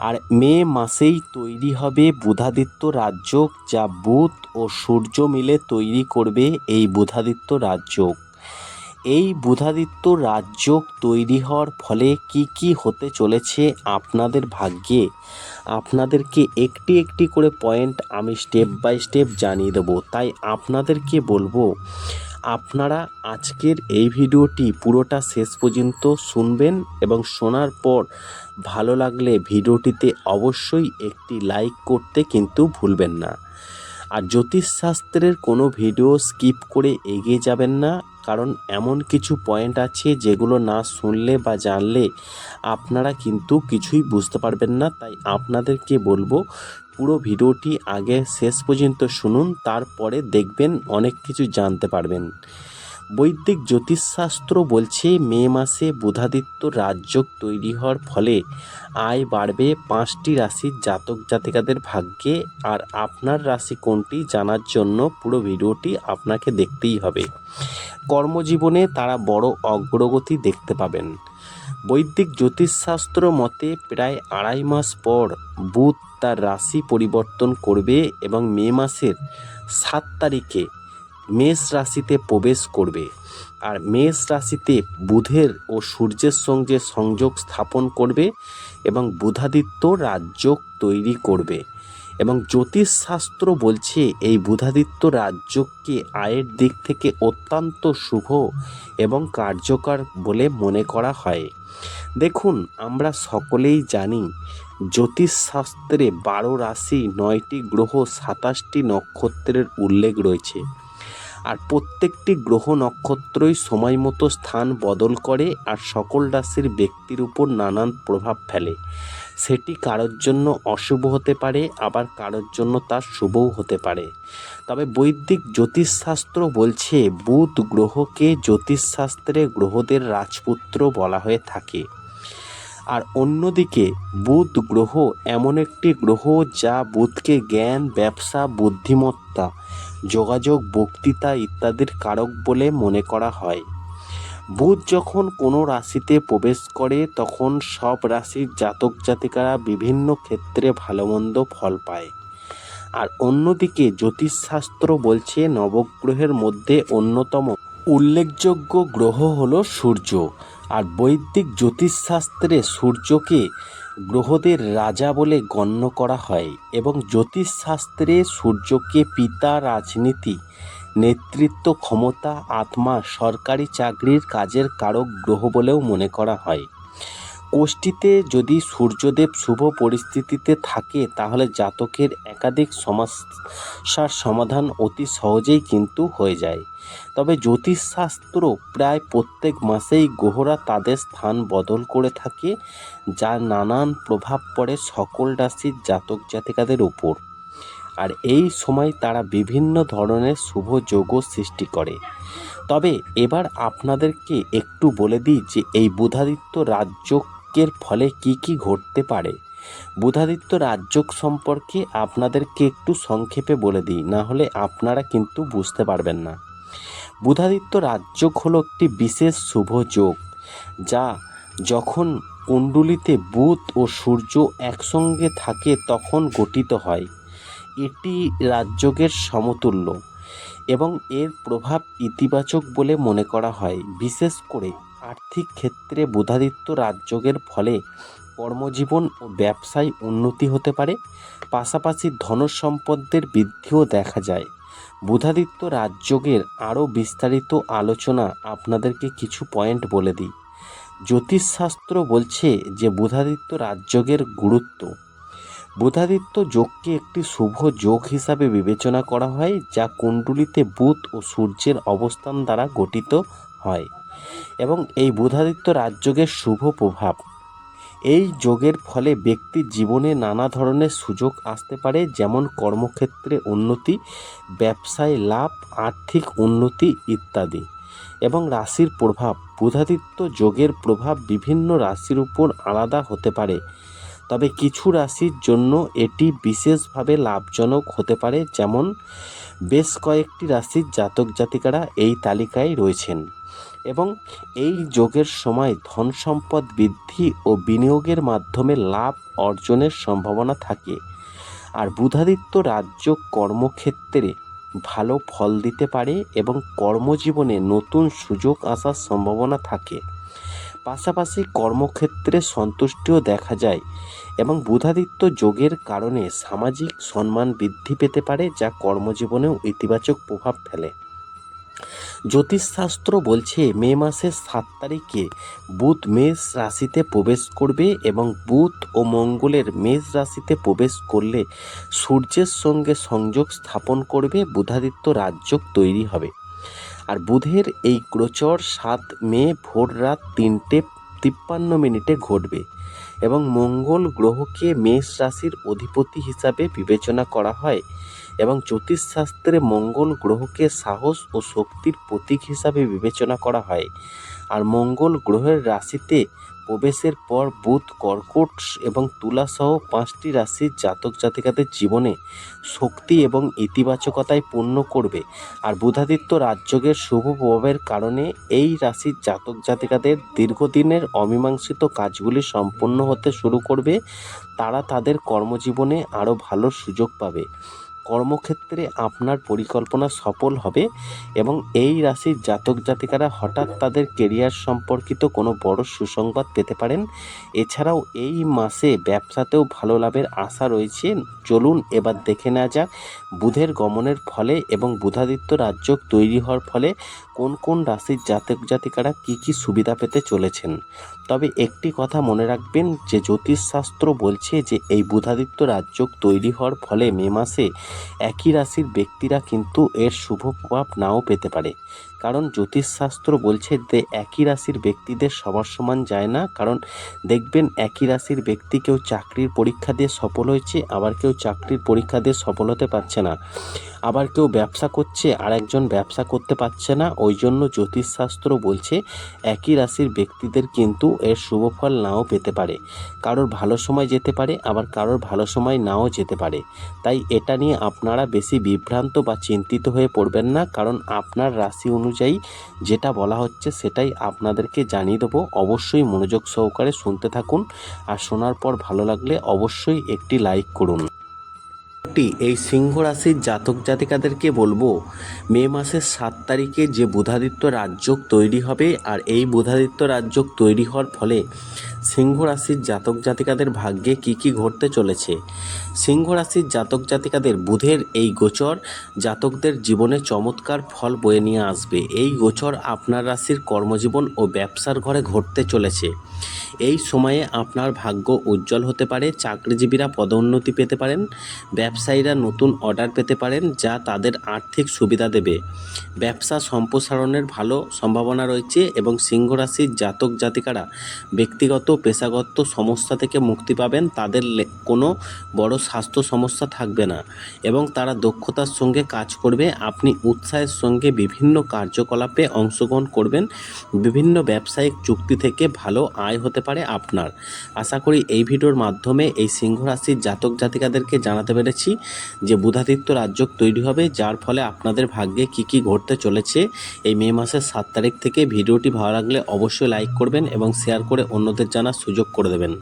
আর মে মাসেই তৈরি হবে বুধাদিত্য রাজযোগ যা বুধ ও সূর্য মিলে তৈরি করবে এই বুধাদিত্য রাজযোগ এই বুধাদিত্য রাজযোগ তৈরি হওয়ার ফলে কি কি হতে চলেছে আপনাদের ভাগ্যে? আপনাদেরকে একটি একটি করে পয়েন্ট আমি স্টেপ বাই স্টেপ জানিয়ে দেবো। তাই আপনাদেরকে বলব আপনারা আজকের এই ভিডিওটি পুরোটা শেষ পর্যন্ত শুনবেন এবং শোনার পর ভালো লাগলে ভিডিওটিতে অবশ্যই একটি লাইক করতে কিন্তু ভুলবেন না। আর জ্যোতিষশাস্ত্রের কোনো ভিডিও স্কিপ করে এগিয়ে যাবেন না, কারণ এমন কিছু পয়েন্ট আছে যেগুলো না শুনলে বা জানলে আপনারা কিন্তু কিছুই বুঝতে পারবেন না। তাই আপনাদেরকে বলব পুরো ভিডিওটি আগে শেষ পর্যন্ত শুনুন, তারপরে দেখবেন অনেক কিছু জানতে পারবেন। বৈদিক জ্যোতিষশাস্ত্র বলছে, মে মাসে বুধাদিত্য রাজযোগ তৈরি হওয়ার ফলে আয় বাড়বে পাঁচটি রাশির জাতক জাতিকাদের ভাগ্যে। আর আপনার রাশি কোনটি জানার জন্য পুরো ভিডিওটি আপনাকে দেখতেই হবে। কর্মজীবনে তারা বড় অগ্রগতি দেখতে পাবেন। বৈদিক জ্যোতিষশাস্ত্র মতে প্রায় আড়াই মাস পর বুধ তার রাশি পরিবর্তন করবে এবং মে মাসের সাত তারিখে মেষ রাশিতে প্রবেশ করবে। আর মেষ রাশিতে বুধের ও সূর্যের সঙ্গে সংযোগ স্থাপন করবে এবং বুধাদিত্য রাজযোগ তৈরি করবে। এবং জ্যোতিষশাস্ত্র বলছে এই বুধাদিত্য রাজ্যকে আয়ের দিক থেকে অত্যন্ত শুভ এবং কার্যকর বলে মনে করা হয়। দেখুন, আমরা সকলেই জানি জ্যোতিষশাস্ত্রে বারো রাশি, নয়টি গ্রহ, সাতাশটি নক্ষত্রের উল্লেখ রয়েছে। আর প্রত্যেকটি গ্রহ নক্ষত্রই সময় মতো স্থান বদল করে আর সকল রাশির ব্যক্তির উপর নানান প্রভাব ফেলে। সেটি কারোর জন্য অশুভ হতে পারে, আবার কারোর জন্য তার শুভও হতে পারে। তবে বৈদিক জ্যোতিষশাস্ত্র বলছে, বুধ গ্রহকে জ্যোতিষশাস্ত্রে গ্রহদের রাজপুত্র বলা হয়ে থাকে। আর অন্যদিকে, বুধ গ্রহ এমন একটি গ্রহ যা বুধকে জ্ঞান, ব্যবসা, বুদ্ধিমত্তা, যোগাযোগ, বক্তৃতা ইত্যাদির কারক বলে মনে করা হয়। বুধ যখন কোনো রাশিতে প্রবেশ করে, তখন সব রাশির জাতক জাতিকারা বিভিন্ন ক্ষেত্রে ভালো মন্দ ফল পায়। আর অন্যদিকে জ্যোতিষশাস্ত্র বলছে, নবগ্রহের মধ্যে অন্যতম উল্লেখযোগ্য গ্রহ হলো সূর্য। আর বৈদিক জ্যোতিষশাস্ত্রে সূর্যকে গ্রহদের রাজা বলে গণ্য করা হয় এবং জ্যোতিষশাস্ত্রে সূর্যকে পিতা রাজনীতি নেতৃত্ব ক্ষমতা, আত্মা, সরকারি চাকরির কাজের কারক গ্রহ বলেও মনে করা হয়। কোষ্ঠীতে যদি সূর্যদেব শুভ পরিস্থিতিতে থাকে, তাহলে জাতকের একাধিক সমস্যার সমাধান অতি সহজেই কিন্তু হয়ে যায়। তবে জ্যোতিষশাস্ত্র প্রায় প্রত্যেক মাসেই গ্রহরা তাদের স্থান বদল করে থাকে, যার নানান প্রভাব পড়ে সকল রাশির জাতক জাতিকাদের উপর। আর এই সময় তারা বিভিন্ন ধরনের শুভ যোগও সৃষ্টি করে। তবে এবার আপনাদেরকে একটু বলে দিই যে এই বুধাদিত্য রাজযোগের ফলে কি কি ঘটতে পারে। বুধাদিত্য রাজযোগ সম্পর্কে আপনাদেরকে একটু সংক্ষেপে বলে দিই, না হলে আপনারা কিন্তু বুঝতে পারবেন না। বুধাদিত্য রাজযোগ হলো একটি বিশেষ শুভ যোগ, যা যখন কুণ্ডুলিতে বুধ ও সূর্য একসঙ্গে থাকে তখন গঠিত হয়। এটি রাজযোগের সমতুল্য এবং এর প্রভাব ইতিবাচক বলে মনে করা হয়। বিশেষ করে আর্থিক ক্ষেত্রে বুধাদিত্য রাজযোগের ফলে কর্মজীবন ও ব্যবসায় উন্নতি হতে পারে। পাশাপাশি ধনসম্পদের বৃদ্ধিও দেখা যায়। বুধাদিত্য রাজযোগের আরও বিস্তারিত আলোচনা আপনাদেরকে কিছু পয়েন্ট বলে দিই। জ্যোতিষশাস্ত্র বলছে যে বুধাদিত্য রাজযোগের গুরুত্ব বুধাদিত্য যোগকে একটি শুভ যোগ হিসাবে বিবেচনা করা হয়, যা কুণ্ডলিতে বুধ ও সূর্যের অবস্থান দ্বারা গঠিত হয় এবং এই বুধাদিত্য রাজযোগের শুভ প্রভাব। এই যোগের ফলে ব্যক্তির জীবনে নানা ধরনের সুযোগ আসতে পারে, যেমন কর্মক্ষেত্রে উন্নতি, ব্যবসায় লাভ, আর্থিক উন্নতি ইত্যাদি। এবং রাশির প্রভাব, বুধাদিত্য যোগের প্রভাব বিভিন্ন রাশির উপর আলাদা হতে পারে। তবে কিছু রাশির জন্য এটি বিশেষভাবে লাভজনক হতে পারে, যেমন বেশ কয়েকটি রাশির জাতক জাতিকারা এই তালিকায় রয়েছেন এবং এই যোগের সময় ধন সম্পদ বৃদ্ধি ও বিনিয়োগের মাধ্যমে লাভ অর্জনের সম্ভাবনা থাকে। আর বুধাদিত্য রাজ্য কর্মক্ষেত্রে ভালো ফল দিতে পারে এবং কর্মজীবনে নতুন সুযোগ আসার সম্ভাবনা থাকে। পাশাপাশি কর্মক্ষেত্রে সন্তুষ্টিও দেখা যায় এবং বুধাদিত্য যোগের কারণে সামাজিক সম্মান বৃদ্ধি পেতে পারে যা কর্মজীবনেও ইতিবাচক প্রভাব ফেলে। জ্যোতিষশাস্ত্র বলছে মে মাসের সাত তারিখে বুধ মেষ রাশিতে প্রবেশ করবে এবং বুধ ও মঙ্গলের মেষ রাশিতে প্রবেশ করলে সূর্যের সঙ্গে সংযোগ স্থাপন করবে বুধাদিত্য রাজযোগ তৈরি হবে। আর বুধের এই গোচর সাত মে ভোর রাত তিনটে তিপ্পান্ন মিনিটে ঘটবে এবং মঙ্গল গ্রহকে মেষ রাশির অধিপতি হিসাবে বিবেচনা করা হয় এবং জ্যোতিষশাস্ত্রে মঙ্গল গ্রহকে সাহস ও শক্তির প্রতীক হিসাবে বিবেচনা করা হয়। আর মঙ্গল গ্রহের রাশিতে প্রবেশের পর বুধ, কর্কট এবং তুলাসহ পাঁচটি রাশির জাতক জাতিকাদের জীবনে শক্তি এবং ইতিবাচকতায় পূর্ণ করবে। আর বুধাদিত্য রাজযোগের শুভ প্রভাবের কারণে এই রাশির জাতক জাতিকাদের দীর্ঘদিনের অমীমাংসিত কাজগুলি সম্পন্ন হতে শুরু করবে। তারা তাদের কর্মজীবনে আরও ভালো সুযোগ পাবে। কর্মক্ষেত্রে আপনার পরিকল্পনা সফল হবে এবং এই রাশির জাতক জাতিকারা হঠাৎ তাদের কেরিয়ার সম্পর্কিত কোনো বড় সুসংবাদ পেতে পারেন। এছাড়াও এই মাসে ব্যবসাতেও ভালো লাভের আশা রয়েছে। চলুন এবার দেখে নেওয়া যাক বুধের গমনের ফলে এবং বুধাদিত্য রাজ্য তৈরি হওয়ার ফলে কোন কোন রাশির জাতক জাতিকারা কী কী সুবিধা পেতে চলেছেন। তবে একটি কথা মনে রাখবেন যে জ্যোতিষশাস্ত্র বলছে যে এই বুধাদিত্য রাজ্য তৈরি হওয়ার ফলে মে মাসে একই রাশির ব্যক্তিরা কিন্তু এর শুভ প্রভাব নাও পেতে পারে। কারণ জ্যোতিষশাস্ত্র বলছে যে একই রাশির ব্যক্তিদের সবার সমান যায় না। কারণ দেখবেন একই রাশির ব্যক্তি কেউ চাকরির পরীক্ষা দিয়ে সফল হয়েছে, আবার কেউ চাকরির পরীক্ষা দিয়ে সফল হতে পারছে না। আবার কেউ ব্যবসা করছে আর একজন ব্যবসা করতে পারছে না। ওই জন্য জ্যোতিষশাস্ত্র বলছে একই রাশির ব্যক্তিদের কিন্তু এর শুভ ফল নাও পেতে পারে। কারোর ভালো সময় যেতে পারে, আবার কারোর ভালো সময় নাও যেতে পারে। তাই এটা নিয়ে আপনারা বেশি বিভ্রান্ত বা চিন্তিত হয়ে পড়বেন না, কারণ আপনার রাশি অনুযায়ী যেটা বলা হচ্ছে সেটাই আপনাদেরকে জানিয়ে দেবো। অবশ্যই মনোযোগ সহকারে শুনতে থাকুন আর শোনার পর ভালো লাগলে অবশ্যই একটি লাইক করুন। এই সিংহ রাশির জাতক জাতিকাদেরকে বলব, মে মাসের সাত তারিখে যে বুধাদিত্য রাজযোগ তৈরি হবে আর এই বুধাদিত্য রাজযোগ তৈরি হওয়ার ফলে সিংহ রাশির জাতক জাতিকাদের ভাগ্যে কি কি ঘটতে চলেছে? সিংহ রাশির জাতক জাতিকাদের বুধের এই গোচর জাতকদের জীবনে চমৎকার ফল বয়ে নিয়ে আসবে। এই গোচর আপনার রাশির কর্মজীবন ও ব্যবসার ঘরে ঘটতে চলেছে। এই সময়ে আপনার ভাগ্য উজ্জ্বল হতে পারে, চাকরিজীবীরা পদোন্নতি পেতে পারেন, ব্যবসায়ীরা নতুন অর্ডার পেতে পারেন যা তাদের আর্থিক সুবিধা দেবে। ব্যবসা সম্প্রসারণের ভালো সম্ভাবনা রয়েছে এবং সিংহ রাশির জাতক জাতিকারা ব্যক্তিগত পেশাগত সমস্যা থেকে মুক্তি পাবেন, তাদের কোনো বড় স্বাস্থ্য সমস্যা থাকবে না। এবং তারা দক্ষতার সঙ্গে কাজ করবে, আপনি উৎসাহের সঙ্গে বিভিন্ন কার্যকলাপে অংশগ্রহণ করবেন, বিভিন্ন ব্যবসায়িক চুক্তি থেকে ভালো আয় হতে পারে আপনার। আশা করি এই ভিডিওর মাধ্যমে এই সিংহ রাশির জাতক জাতিকাদেরকে জানাতে পেরেছি যে বুধাদিত্য রাজ্য তৈরি হবে, যার ফলে আপনাদের ভাগ্যে কি কি ঘটতে চলেছে। এই মে মাসের সাত তারিখ থেকে ভিডিওটি ভালো লাগলে অবশ্যই লাইক করবেন এবং শেয়ার করে অন্যদের জানার সুযোগ করে দেবেন।